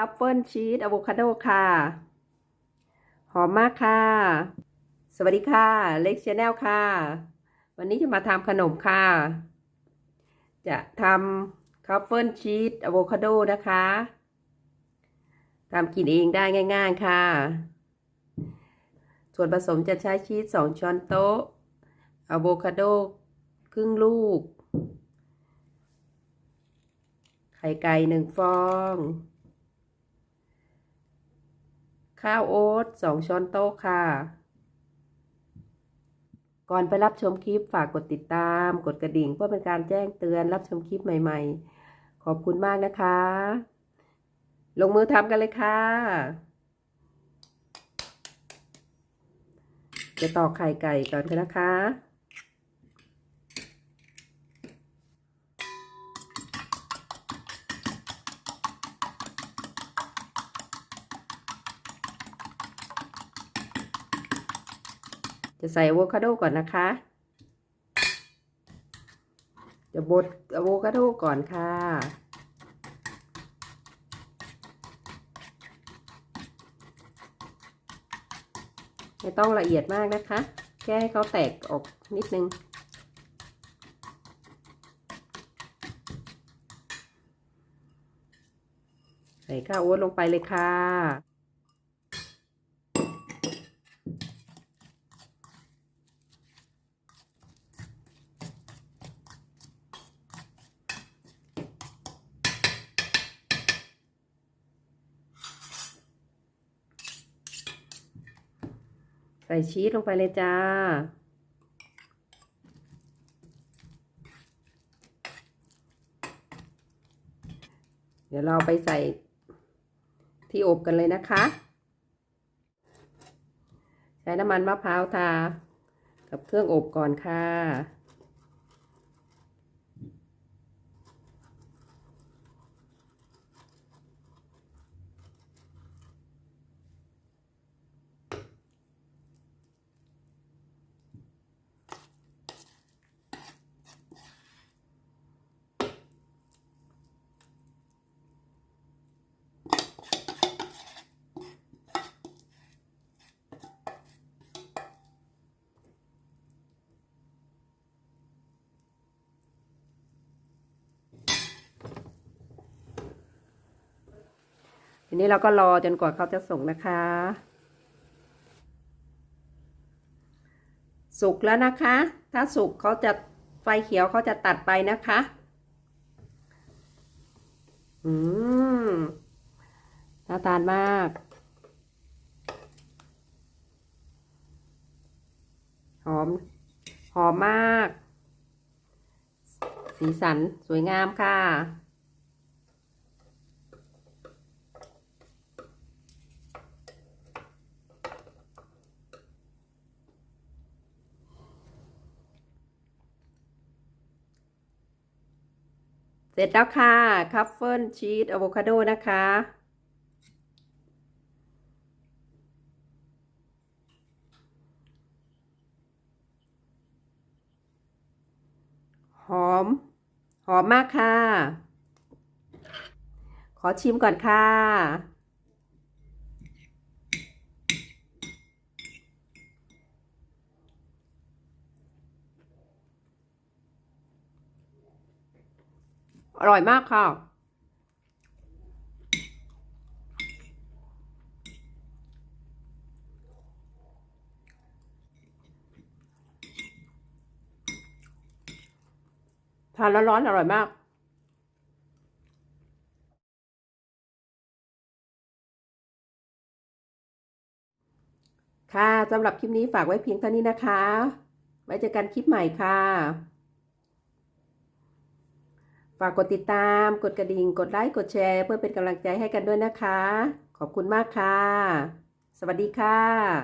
ทัฟเฟิลชีสอะโวคาโดค่ะ หอมมากค่ะ สวัสดีค่ะ เล็กชาแนลค่ะ วันนี้จะมาทำขนมค่ะ จะทำทัฟเฟิลชีสอะโวคาโดนะคะทำกินเองได้ง่ายๆค่ะ ส่วนผสมจะใช้ชีส 2 ช้อนโต๊ะอะโวคาโด ครึ่งลูก ไข่ไก่หนึ่งฟอง ข้าวโอ๊ตสองช้อนโต๊ะค่ะ ก่อนไปรับชมคลิปฝากกดติดตาม กดกระดิ่งเพื่อเป็นการแจ้งเตือนรับชมคลิปใหม่ๆ ขอบคุณมากนะคะ ลงมือทำกันเลยค่ะ จะตอกไข่ไก่ก่อนกันนะคะ จะใส่อะโวคาโดก่อนนะคะ จะบดอะโวคาโดก่อนค่ะ ไม่ต้องละเอียดมากนะคะ แค่ให้เขาแตกออกนิดนึงใส่ข้าวโอ๊ตลงไปเลยค่ะ ใส่ชีสลงไปเลยจ้า เดี๋ยวเราไปใส่ที่อบกันเลยนะคะ ใช้น้ำมันมะพร้าวทา กับเครื่องอบก่อนค่ะ ทีนี้เราก็รอจนกว่าเขาจะสุกนะคะ สุกแล้วนะคะ ถ้าสุกเขาจะไฟเขียวเขาจะตัดไปนะคะ อืมน่าทานมากหอม หอมมาก สีสันสวยงามค่ะ เสร็จแล้วค่ะ คัฟเฟิลชีสอะโวคาโดนะคะ หอม หอมมากค่ะ ขอชิมก่อนค่ะ อร่อยมากค่ะ ทานร้อนๆอร่อยมากค่ะสำหรับคลิปนี้ฝากไว้เพียงเท่านี้นะคะ ไว้เจอกันคลิปใหม่ค่ะ ฝากกดติดตาม กดกระดิ่ง กดไลค์ กดแชร์ เพื่อเป็นกำลังใจให้กันด้วยนะคะ ขอบคุณมากค่ะ สวัสดีค่ะ